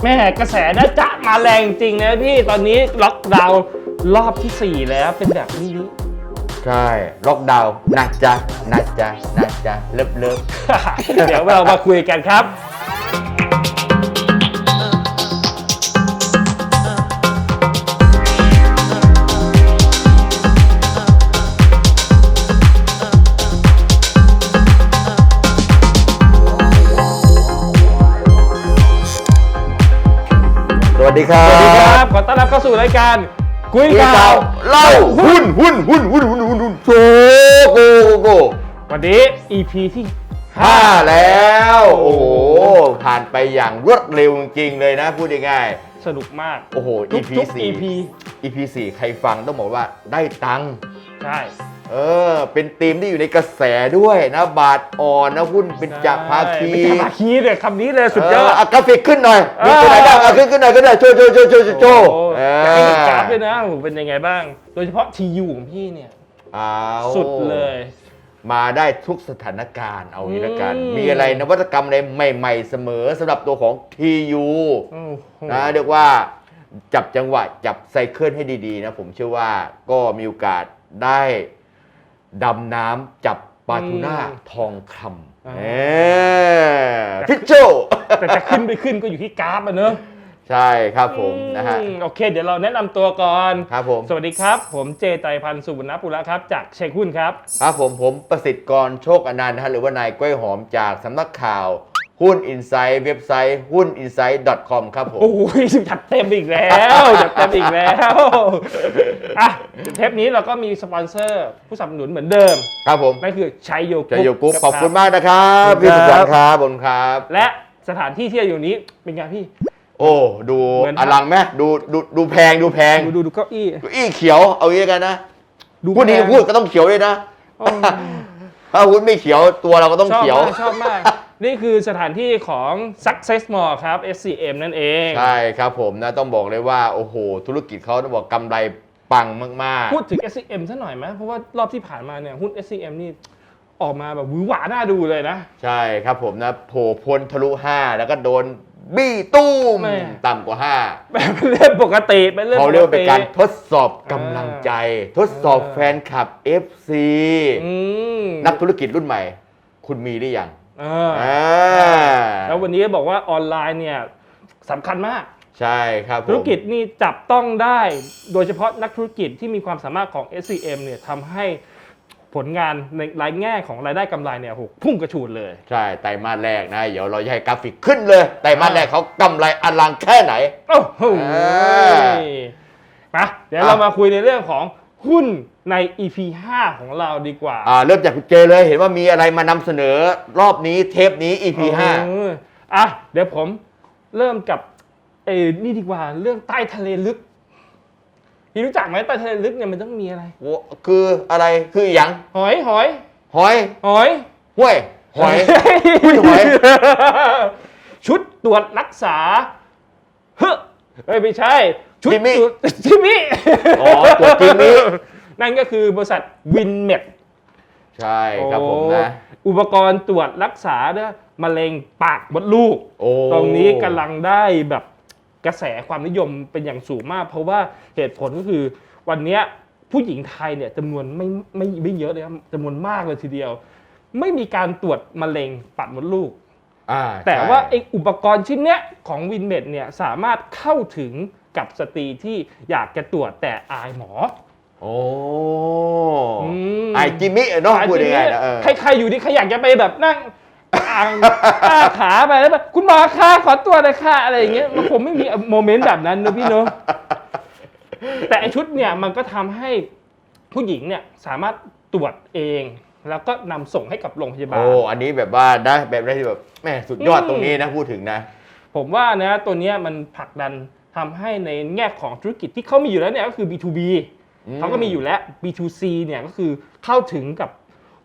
แม่กระแสนะจ๊ะมาแรงจริงนะพี่ตอนนี้ล็อกดาวน์รอบที่ 4 แล้วเป็นแบบนี้ ใช่ล็อกดาวน์นะจ๊ะนะจ๊ะนะจ๊ะเลิฟเลิฟ เดี๋ยวเรามาคุยกันครับ วัสดีครับ สวัสดีครับ ขอต้อนรับเข้าสู่รายการคุยคุยข่าข่าววเล่าหุ้นหุ้นหุ้นหุ้นหุ้นหุ้นหุ้นโชโกโกโกวันนี้ EP ที่ห้าแล้ว โอ้โหผ่านไปอย่างรวดเร็วจริงๆเลยนะพูดง่ายสนุกมากๆโอ้โหทุก EP ทุกสี่ EP EP สี่ใครฟังต้องบอกว่าได้ตังค์ใช่ เออ เป็นทีมที่อยู่ในกระแสด้วยนะบาทอ่อนนะหุ้นเป็นจักรภาคีเป็นจักรภาคีเลยคำนี้เลยสุดยอดเะกราฟิกขึ้นหน่อยมีตัวไหนบ้างอะขึ้นขึ้นหน่อยขึ้นหน่อยโชว์โชว์โชว์โชว์โชว์โอ้เอแต่อให้เห็นกราฟด้วยนะโอ้โหเป็นยังไงบ้าง โดยเฉพาะ TU ของพี่เนี่ยเอาสุดเลยมาได้ทุกสถานการณ์เอางี้ละกันอืมมีอะไรนวัตกรรมอะไรใหม่ๆเสมอสำหรับตัวของ TU โอ้โหนะเรียกว่าจับจังหวะจับไซเคิลให้ดีๆนะผมเชื่อว่าก็มีโอกาสได้ ดำน้ำจับปลาทูน่าทองคำเออพิชโชแต่จะขึ้นไม่ขึ้นก็อยู่ที่กราฟอะเนอะใช่ครับผมนะฮะอืมโอเค เดี๋ยวเราแนะนำตัวก่อนครับผม สวัสดีครับ ผมเจไตรพันธ์สุวรรณปุระครับ จากเช็คหุ้นครับ ครับผมผมประสิทธิ์กรโชคอนันต์นะฮะหรือว่านายกล้วยหอมจากสำนักข่าว หุ้นอินไซด์เว็บไซต์หุ้นอินไซด์ .com ครับผม โอ้ยจัดเต็มอีกแล้วจัดเต็มอีกแล้วอะเทปนี้เราก็มีสปอนเซอร์ผู้สนับสนุนเหมือนเดิม ครับผมนั่นคือชัยโยกุ๊จะอยู่กุ๊กรัขอบคุณมากนะครับพี่ครัสุบขสันต์ครับบนครับ และสถานที่ที่เราอยู่นี้เป็นไงพี่ โอ้ ดูเหมือนอลังไหมดูดูดูแพงดูแพง ดูดูดูเก้าอี้เก้าอี้เขียวเอางี้กันนะดูพูดดีแพงพูดก็ต้องเขียวด้วยนะโอ้ถ้าหุ้นไม่เขียวตัวเราก็ต้องชอบเขียวมากชอบมาก นี่คือสถานที่ของ Success Mall ครับ SCM นั่นเองใช่ครับผมนะต้องบอกเลยว่า โอ้โห ธุรกิจเขาต้องบอกกำไรปังมากๆพูดถึง SCM ซะหน่อยไหมเพราะว่ารอบที่ผ่านมาเนี่ยหุ้น SCM นี่ออกมาแบบหวือหวาน่าดูเลยนะใช่ครับผมนะโผล่พ้นทะลุ 5 แล้วก็โดนบี้ตู้มแม่ ต่ำกว่า แบบเป็นเรื่องปกติเป็น5เรื่องเขาเรียกว่าเป็นการปติทดสอบกำลังใจ ทดสอบเออแฟนคลับ FC อืมนักธุรกิจรุ่นใหม่ คุณมีหรือยัง เอออ่าแล้ววันนี้บอกว่าออนไลน์เนี่ยสำคัญมาก ใช่ครับผมธุรกิจนี่จับต้องได้ โดยเฉพาะนักธุรกิจที่มีความสามารถของ SCM เนี่ยทำให้ผลงานในรายแง่ของรายได้กำไรเนี่ยโหพุ่งกระฉูดเลย ใช่ไตรมาสแรกนะ เดี๋ยวเราจะให้กราฟิกขึ้นเลยไตรมาสแรกเขากำไรอลังแค่ไหน โอ้โหอ่า มาเดี๋ยวอะเรามาคุยในเรื่องของหุ้น ใน EP 5 ของเราดีกว่าอ่าเริ่มจากคุณเจเลยเห็นว่ามีอะไรมานำเสนอรอบนี้เทปนี้ EP เอออะเดี๋ยวผมเริ่มกับเอ้นี่ดีกว่าเรื่องใต้ทะเลลึกพี่รู้จักไหมใต้ทะเลลึกเนี่ยมันต้องมีอะไร5โอ้คืออะไรคืออย่างหอยหอยหอยหอยห้วยหอยหุ้ยหอย ชุดตรวจรักษาเฮ้ยเอ้ยไม่ใช่ ชุดจิมมี่ ตรวจจิมมี่อ๋อตรวจจิมมี่ นั่นก็คือบริษัทวินเม็ดใช่ครับผมนะอุปกรณ์ตรวจรักษาเนี่ยมะเร็งปากมดลูกโอ้ตรงนี้กำลังได้แบบกระแสความนิยมเป็นอย่างสูงมาก เพราะว่าเหตุผลก็คือวันเนี้ยผู้หญิงไทยเนี่ยจำนวนไม่ไม่ไม่เยอะเลยครับจำนวนมากเลยทีเดียว ไม่มีการตรวจมะเร็งปากมดลูกอ่าแต่ใช่ว่าไออุปกรณ์ชิ้นเนี้ยของวินเมดเนี่ยสามารถเข้าถึงกับสตรีที่อยากจะตรวจแต่อายหมอ โอ้อืมไอจิมมี่เนาะพูดยังไงนะเออใครใครอยู่ที่ใครอยากจะไปแบบนั่งอ่างอ้าขาไปแล้วแบบคุณหมอคะขอตัวหน่อยค่ะอะไรอย่างเงี้ยมันคงไม่มีโมเมนต์แบบนั้นนะพี่เนาะแต่ไอชุดเนี่ยมันก็ทำให้ผู้หญิงเนี่ยสามารถตรวจเองแล้วก็นำส่งให้กับโรงพยาบาลโอ้อันนี้แบบว่าได้แบบได้ที่แบบแม่สุดยอดอืมตรงนี้นะพูดถึงนะ ผมว่านะตัวเนี้ยมันผลักดันทำให้ในแง่ของธุรกิจที่เขามีอยู่แล้วเนี่ยก็คือ B2B อืม เขาก็มีอยู่แล้ว B2C เนี่ยก็คือเข้าถึงกับ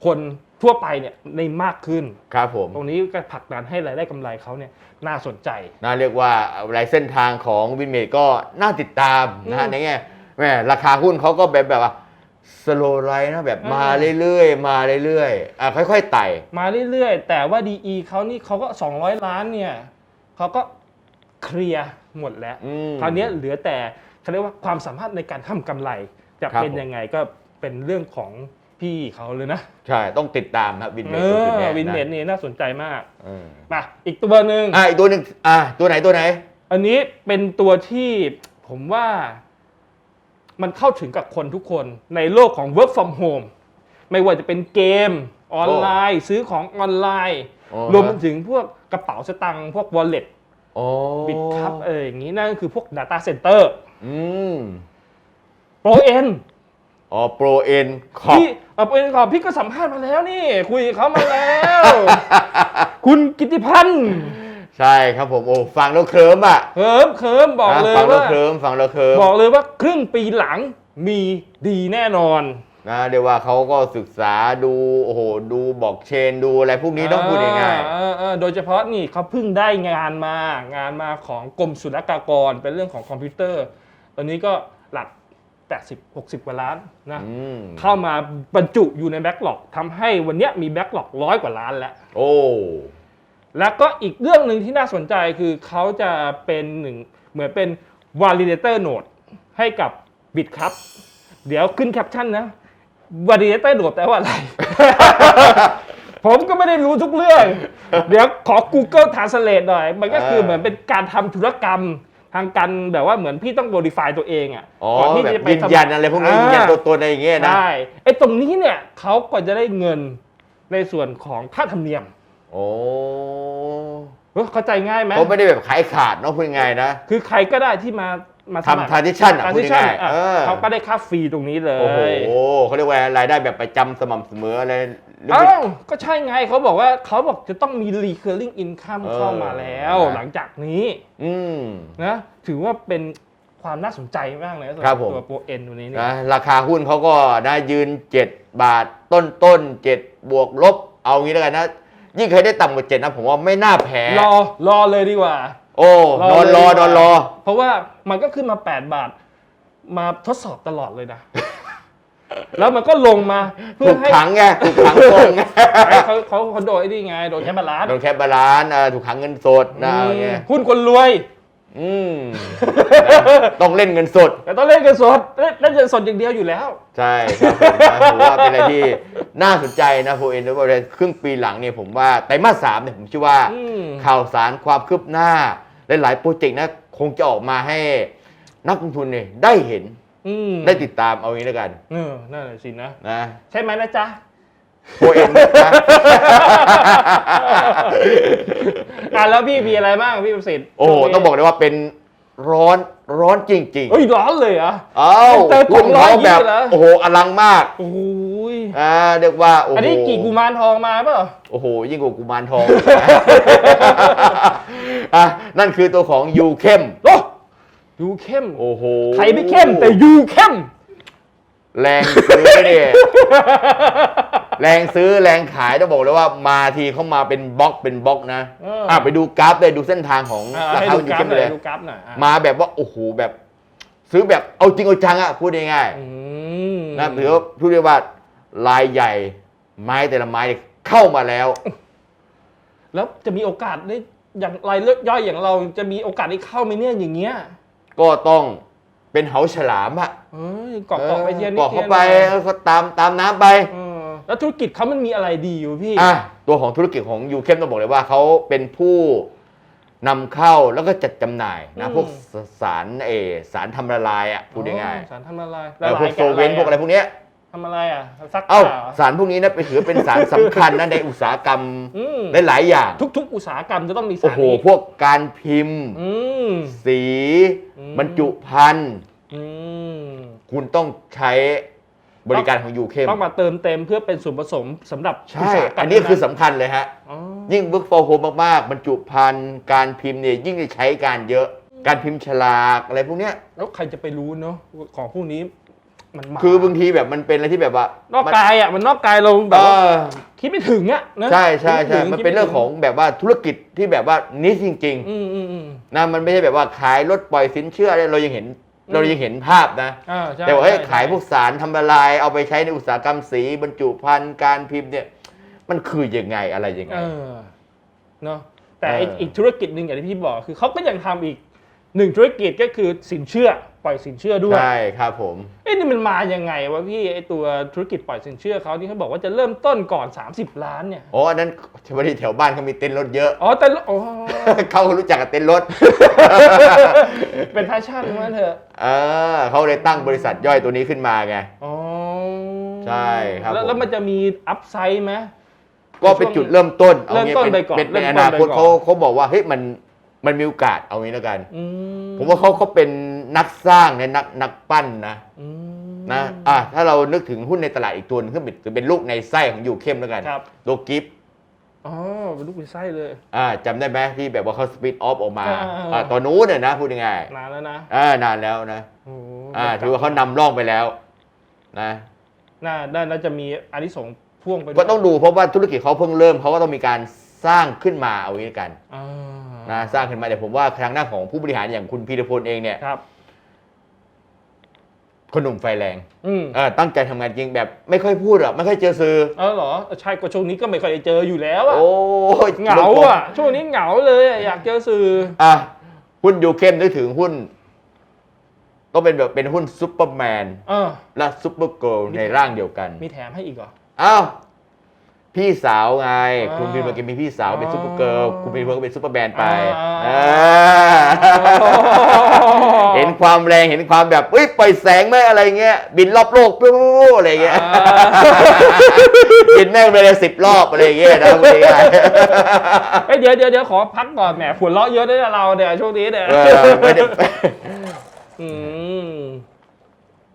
คนทั่วไปเนี่ยในมากขึ้น ครับผม ตรงนี้ก็ผลักดันให้รายได้กำไรเขาเนี่ยน่าสนใจ น่าเรียกว่าอะไรเส้นทางของวินเมดก็น่าติดตามนะฮะอืมในแง่แม่ราคาหุ้นเขาก็แบบแบบว่าสโลไลนะแบบอ่ามมาเรื่อยๆ มาเรื่อยๆอะค่อยๆไต่ มาเรื่อยๆ แต่ว่า DE เขานี่เขาก็ 200 ล้านเนี่ยเขาก็เคลียร์หมดแล้วอืมคราวเนี้ยเหลือแต่เขาเรียกว่าความสามารถในการทำกำไร จะครับเป็นผมยังไงก็เป็นเรื่องของพี่เขาเลยนะ ใช่ ต้องติดตามครับวินเมเอทอวินเมดนี่น่าสนใจมากเออมาอีกตัวหนึ่งอะอีกตัวหนึ่งอะตัวไหนตัวไหน อันนี้เป็นตัวที่ผมว่า มันเข้าถึงกับคนทุกคนในโลกของ work from home ไม่ว่าจะเป็นเกมออนไลน์ ซื้อของออนไลน์อ๋อรวมไปถึงพวกกระเป๋าสตางค์พวก wallet โอ้บิตคัพเอออย่างนี้นั่นก็คือพวก data center อืม Pro N อ๋อโปรเอ็นขอบ พี่เอาเป็นขอบพี่ก็สัมภาษณ์มาแล้วนี่ คุยกับเขามาแล้ว คุณกิติพันธ์ใช่ครับผมโอ้ฟังแล้วเคลิ้มอะเคิมเคิมบอกเลยฟังแล้วว่าเคลิ้มฟังแล้วเคลิ้มบอกเลยว่าครึ่งปีหลังมีดีแน่นอน นะเดี๋ยวว่าเขาก็ศึกษาดูโอ้โหดูบอกเชนดูอะไรพวกนี้ต้องพูดง่ายเออเออโดยเฉพาะนี่เขาเพิ่งได้งานมางานมาของกรมศุลกากรเป็นเรื่องของคอมพิวเตอร์ ตอนนี้ก็หลัก 80 60กว่าล้านนะๆอืมเข้ามาบรรจุอยู่ในแบ็กหลอกทำให้วันเนี้ยมีแบ็กหลอกร้อยกว่าล้านแล้ว โอ้ แล้วก็อีกเรื่องหนึ่งที่น่าสนใจคือเขาจะเป็นหนึ่งเหมือนเป็น validator node ให้กับ Bit ครับเดี๋ยวขึ้นแคปชั่นนะ validator node แปลว่าอะไร ผมก็ไม่ได้รู้ทุกเรื่อง เดี๋ยวขอ Google Translate หน่อย มันก็คือเหมือนเป็นการทำธุรกรรม ทางการแบบว่าเหมือนพี่ต้อง verify ตัวเองอะอ๋อก่อนที่แบบจะไปยืนสมัคยันอะไรพวกนี้ยืนยันตัวตนอะไรอย่างเงี้ยนะได้ไอ้ตรงนี้เนี่ยเขาก็จะได้เงินในส่วนของค่าธรรมเนียมโอ้เฮ้ยเข้าใจง่ายไหม เขาไม่ได้แบบขายขาดเนาะพูดง่ายๆนะ คือใครก็ได้ที่มา มาสมัครทำ transition อะ transition พูดง่ายๆอะเออ เขาก็ได้ค่าฟรีตรงนี้เลโอ้โหยเขาเรียกว่ารายได้แบบประจำสม่ำเสมออะไรหรือเอ้าไม่ก็ใช่ไงเขาบอกว่าเขาบอกจะต้องมี recurring income เออเข้ามาแล้วนะหลังจากนี้อืม นะถือว่าเป็นความน่าสนใจมากเลยสำหครัรับบผม ตัวโปรเอ็นตัวนี้เนี่ย นะราคาหุ้นเขาก็นะยืน 7 บาทต้นต้นๆ7บวกลบ เอางี้แล้วกันนะ ยิ่งเคยได้ต่ำกว่า7นะ ผมว่าไม่น่าแพ้ รอรอเลยดีกว่า โอ้นอนรอเลยนอนรอ เพราะว่ามันก็ขึ้นมา 8 บาท มาทดสอบตลอดเลยนะ แล้วมันก็ลงมาเพื่ถูอกให้ขังไงถูกขังตรงไงไอ้เขาเขาเขาโดนไอ้นี่ไงโดนแค่บาลานซ์โดนแคปบาลานซ์เอ่อถูกขังเงินสดนะเอาไงหุ้นคนรวย อืมนะต้องเล่นเงินสด แต่ต้องเล่นเงินสดเล่นเล่นเงินสดอย่างเดียวอยู่แล้ว ใช่ครับผมนะถือว่าเป็นอะไรที่น่าสนใจนะโฟเอ็นด้วยว่าครึ่งปีหลังเนี่ยผมว่าไตรมาสสามเนี่ยผมเชื่อว่า อืม ข่าวสารความคืบหน้า หลายๆโปรเจกต์นะคงจะออกมาให้นักลงทุนเนี่ยได้เห็นอืมได้ติดตามเอางี้แล้วกันเออนั่นแหละสินะ นะใช่ไหมนะจ๊ะโฟเอ็นนะอะแล้วพี่มีอะไรบ้างพี่ประสิทธิ์โอ้โหต้องบอกเลยว่าเป็นร้อนร้อนจริงเฮ้ยร้อนเลยเหรอๆเอ้าเจอหุ้นเขาแบบ220เหรอ โอ้โหอลังมาก โอ้ย อ่าเรียกว่าโอ้โหอันนี้กี่กุมารทองมาเปล่าโอ้โห ยิ่งกว่ากุมารทองอะนั่นคือตัวของยูเข้มโอ้ยูเข้มโอ้โหใครไม่เข้มแต่ยูเข้ม แรงซื้อเนี่ยแรงซื้อแรงขายต้องบอกเลยว่ามาทีเขามาเป็นบล็อกเป็นบล็อกนะเอออ่อะไปดูกราฟเลยดูเส้นทางของอะราให้คาดูยูกราฟเข้มหน่เลอยยดูกราฟหน่อยอะมาแบบว่าโอ้โหแบบ ซื้อแบบเอาจริงเอาจังอะพูดง่ายอืมๆนะถือว่าพูดได้ว่า รายใหญ่ ไม้แต่ละไม้เข้ามาแล้ว แล้วจะมีโอกาสได้อย่างรายเลือกย่อยอย่างเราจะมีโอกาสได้เข้าไหมเนี่ยอย่างเงี้ยก็ต้องเป็นเหาฉลามอะเอ้ยเกาะเกาะไปเทียนเกาะทีเข้ายนไปหน่อยแล้วก็ตามตามน้ำไปเออแล้วธุรกิจเขามันมีอะไรดีอยู่พี่อะตัวของธุรกิจของยูเข้มต้องบอกเลยว่าเขาเป็นผู้นำเข้าแล้วก็จัดจำหน่ายนะอืมพวกสสารเออสารทำละลายอะพูดง่ายอ๋อสารทำละลายๆเออพวกโซเวนพวกอะไรพวกเนี้ย ทำอะไรอะซักเอ้าผ้าเหรอ สารพวกนี้นะไปถือเป็นสารสำคัญนะในอุตสาหกรรมอืม หลายๆอย่าง ทุกๆ อุตสาหกรรมจะต้องมีสารโอ้โห นี้พวกการพิมพ์ อืม สี อืม บรรจุภัณฑ์ อืม คุณต้องใช้บริการของยูเข้มต้องมาเติมเต็มเพื่อเป็นส่วนผสมสำหรับอุใช่ ตสาหกรรมอันนี้คือนั้นสำคัญเลยฮะ อ๋อยิ่ง work for home มาก ๆ บรรจุภัณฑ์ การพิมพ์เนี่ยยิ่งจะใช้การเยอะ การพิมพ์ฉลากอะไรพวกเนี้ย แล้วใครจะไปรู้เนาะของพวกนี้ มันมาคือบางทีแบบมันเป็นอะไรที่แบบว่านอกกายอะมันนอกกายเราแบเอบว่าอคิดไม่ถึงอะนะใช่ใช่ใช่คิดไถึมันเป็นเรื่องของแบบว่าธุรกิจที่แบบว่านิสจริงอืมอืมอืม ๆนะมันไม่ใช่แบบว่าขายรถปล่อยสินเชื่ออะไรเรายังเห็น อืม เรายังเห็นภาพนะ อ่าใช่แต่ว่าให้ใช่ขายพวกสารทำละลายเอาไปใช้ในอุตสาหกรรมสีบรรจุภัณฑ์การพิมพ์เนี่ย มันคือยังไงอะไรยังไง เออเนาะแต่ไอ้เอออี อีกธุรกิจหนึ่งอย่างที่พี่บอกคือเขาก็ยังทำอีกหนึ่งธุรกิจก็คือสินเชื่อป ล่อยสินเชื่อด้วยใช่ครับผม เอ้นี่มันมายังไงวะพี่ไอ้ตัวธุรกิจปล่อยสินเชื่อเขาที่เขาบอกว่าจะเริ่มต้นก่อน 30 ล้านเนี่ยโอ้อันนั้นพอดีแถวบ้านเขามีเต็นท์รถเยอะ อ๋อแต่ละอ๋อเขารู้จักกับเต็นท์รถ เป็นแพชชั่นมาเถอะเออเขาเลยตั้งบริษัทย่อยตัวนี้ขึ้นมาไง อ๋อใช่ครับแล้วผมแล้วมันจะมีอัพไซด์ไหมก็เป็นจุดเริ่มต้นอางี้เริ่มต้นไปก่อนเป็นเป็นเริ่ในมต้อนนาไปคตก่อน เขาเขาบอกว่าเฮ้ยมันมันมีโอกาสเอางี้แล้วกัน อืผมว่าเขาเขาเป็น นักสร้างเนี่ยนักนักปั้นนะอืม นะอะถ้าเรานึกถึงหุ้นในตลาดอีกตัวหนึงขึ้นเป็นถือเป็นลูกในไส้ของยูเข้มแล้วกันครับ โลกิฟอ๋อเป็นลูกเป็นไส้เลย อ่าจำได้ไหมที่แบบว่าเขาสปิดออฟออกมาอ่าอ่า อ่าตอนนู้นเนี่ยนะพูดง่ายนานแล้วนะๆอ่านานแล้วนะโอ้โหอ่าถือว่าเขานำร่องไปแล้วนะน่าน่าน่าจะมีอานิสงส์พ่วงไปด้วยก็ต้องดูเพราะว่าธุรกิจเขาเพิ่งเริ่มเขาก็ต้องมีการสร้างขึ้นมาเอางี้กันอ่านะสร้างขึ้นมาแต่ผมว่าทางหน้านของผู้บริหารอย่างคุณพีรพลเองเนี่ย ครับ คนหนุ่มไฟแรงอืมเออตั้งใจทำงานจริงแบบไม่ค่อยพูดหรอกไม่ค่อยเจอสื่อเออเหรอใช่ก็ช่วงนี้ก็ไม่ค่อยได้เจออยู่แล้วอะโอ้ยเหงาอะ ช่วงนี้เหงาเลยอะอยากเจอสื่ออะหุ้นยูเข้มนึกถึงหุ้นก็เป็นแบบเป็นหุ้นซูเปอร์แมน เออ และซูเปอร์เกิร์ลในร่างเดียวกัน มีแถมให้อีกเหรอ อ้าว พี่สาวไง อ่าคุณพิมพ์เกมีพี่สาวเป็นซูเปอร์เกิร์ลอ๋อคุณพิมพ์ก็เป็นซูเปอร์แมนไปอ่า อ่าเห็นความแรงเห็นความแบบเอ้ยปล่อยแสงไหมอะไรเงี้ยบินรอบโลกปุ๊บอะไรเงี้ยบินแม่งไปเลยสิบรอบอะไรเงี้ยนะพูดง่ายเอ้ยเดี๋ยวเดี๋ยวเดี๋ยวขอพักก่อนแหมหัวเราะเยอะด้วยนะเราเนี่ยช่วงนี้เนี่ยๆเออไม่ได้ อืม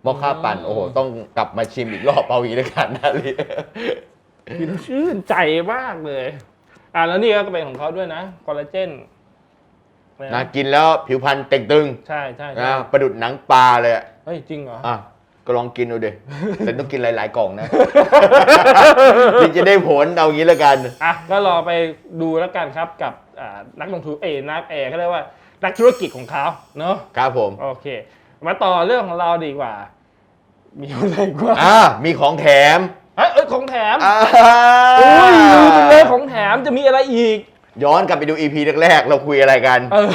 มอคค่าปั่น โอ้โห ต้องกลับมาชิมอีกรอบเอาอีกแล้วกันนะลิ กินแล้วชื่นใจมากเลย อ่าแล้วนี่ก็เป็นของเขาด้วยนะคอลลาเจนนะกินแล้วผิวพรรณเต่งตึงใช่ใช่ใช่นะประดุดหนังปลาเลยอะเฮ้ยจริงเหรออะก็ลองกินดูดิแต่ต้องกินหลาย ๆ กล่องนะถึงจะได้ผลเอางี้แล้วกันอะก็รอไปดูแล้วกันครับกับอ่านักลงทุนเอยนักเอเขาเรียกว่านักธุรกิจของเขาเนาะครับผมโอเค มาต่อเรื่องของเราดีกว่า มีอะไรกว่าอ่ามีของแถม เอ้ยเอ้ยของแถมอ่าโอ้ยลืมไปเลยของแถมจะมีอะไรอีก ย้อนกลับไปดู EP แรกๆ เราคุยอะไรกัน เออ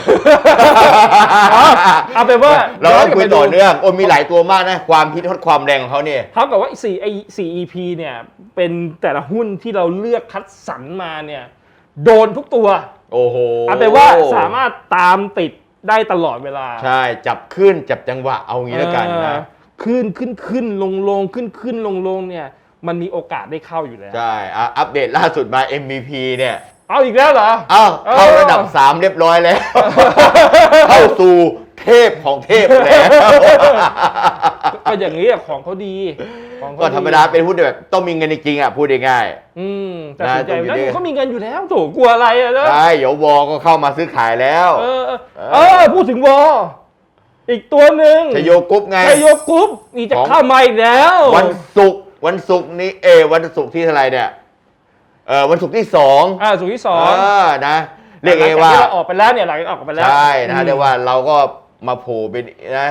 อ๋อเอาเป็นว่าเราต้องคุยต่อย้เนื่องโอ้มีหลายตัวมากนะ ความพิทดความแรงของเขาเนี่ย เท่ากับว่าสี่ไอสี่ EP เนี่ย เป็นแต่ละหุ้นที่เราเลือกคัดสรรมาเนี่ย โดนทุกตัว โอ้โหเอาเป็นว่าสามารถตามติดได้ตลอดเวลาใช่ จับขึ้นจับจังหวะเอางี้แล้วกันนะเออขึ้นขึ้นขึ้นลงลงขึ้นขึ้นลงลงเนี่ย มันมีโอกาสได้เข้าอยู่แล้ว ใช่อะอัปเดตล่าสุดมา MVP เนี่ยเอาอีกแล้วเหรอ อ้าวเออเข้าระดับ 3 เรียบร้อยแล้ว เข้าสู่เทพของเทพแล้ว ก็อย่างนี้อะของเขาดีของเขาก็ธรรมดาเป็นหุ้นแบบต้องมีเงินจริงๆอะพูดง่าย อืมแต่สนใจนะตรงนี้แล้วเขามีเงินอยู่แล้วโถกลัวอะไรอะเนๆอะใช่เดี๋ยววอก็เข้ามาซื้อขายแล้ว เออเออเออพูดถึงวออีกตัวหนึ่งชโยกรุ๊ปไงชัยโยกรุ๊ปนี่จะของ เข้ามาอีกแล้ว วันศุกร์ วันศุกร์นี้เออวันศุกร์ที่เท่าไหรเนี่ยเออวันศุกร์ที่สองอ่าสุดที่สองเออนะเรียกหลัเองจว่าที่เราออกไปแล้วเนี่ยหลังจากออกไปแล้ว ใช่นะอืมเรียกว่าเราก็มาโผล่เป็นนะ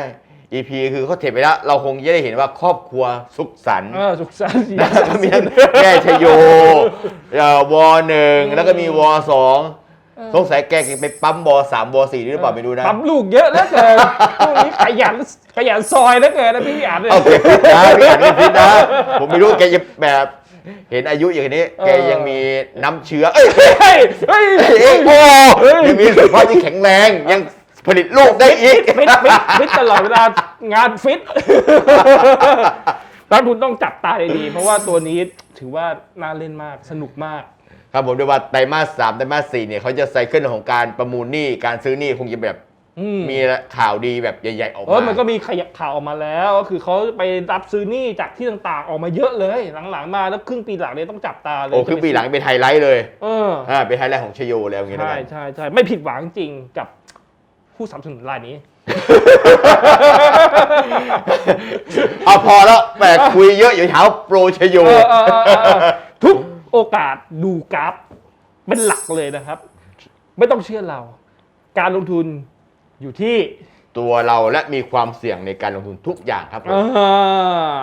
EP คือเขาเทปไปแล้ว เราคงจะได้เห็นว่าครอบครัวสุขสันต์เออสุขสันต์สีนะสันต์มีทั้งแม่ชโยเอ่อวอหนึ่งแล้วก็มีวอสอง สงสัยแกไปปั๊มวอสามวอสี่หรือเปล่าไม่รู้นะปั๊มลูกเยอะแล้วเกินพวกนี้ขยันขยันซอยแล้วเกินนะพี่อ่านเลยเอาแกพิดนะพี่อ่านไม่พิดนะ ผมไม่รู้แกจะแบบเห็นอายุอย่างนี้ แกยังมีน้ำเชื้อ เอ้ยเฮ้ยเฮ้ยเอ้ยโอ้เฮ้ยยังมีสุขภาพที่แข็งแรงยังผลิตลูกได้อีกฟิตฟิตฟิตตลอดเวลางานฟิตนักทุนต้องจับตาดีๆเพราะว่าตัวนี้ถือว่าน่าเล่นมากสนุกมาก ครับผมด้วยว่าไตรมาสสามไตรมาสสี่เนี่ยเขาจะไซเคิลของการประมูลหนี้การซื้อหนี้คงจะแบบอืมมีข่าวดีแบบใหญ่ๆออกเออมามันก็มีขยับข่าวออกมาแล้วก็คือเขาไปรับซื้อหนี้จากที่ต่างๆออกมาเยอะเลย หลังๆมาแล้วครึ่งปีหลังเนี่ยต้องจับตาเลยโอ้คือปีหลังเป็นไฮไลท์เลยเอออ่าเป็นไฮไลท์ของชโยแล้วอย่างเงี้ยใช่นะใช่ใช่ไม่ผิดหวังจริงกับผู้สนับสนุนรายนี้ เอาพอแล้วแหมคุยเยอะอยู่เช้าโปรชโย เออเออเออเออทุก โอกาสดูกราฟเป็นหลักเลยนะครับ ไม่ต้องเชื่อเรา การลงทุนอยู่ที่ตัวเราและมีความเสี่ยงในการลงทุนทุกอย่างครับผมอ่า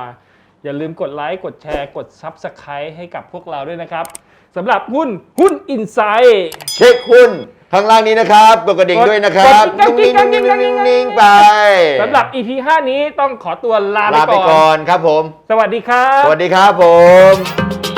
อย่าลืมกดไลค์ กดแชร์ กด Subscribe ให้กับพวกเราด้วยนะครับสำหรับหุ้นหุ้นอินไซด์เช็คหุ้นข้างล่างนี้นะครับกดกระดิ่งกดด้วยนะครับกดกิ๊นุ่งงกิ๊นิ่งงกิ๊นุ่งงกิ๊นิ่งงกิ๊งนิ่งไปสำหรับ EP 5 นี้ต้องขอตัวลาลาไปไปก่ก่ออนนครับผม สวัสดีครับ สวัสดีครับผม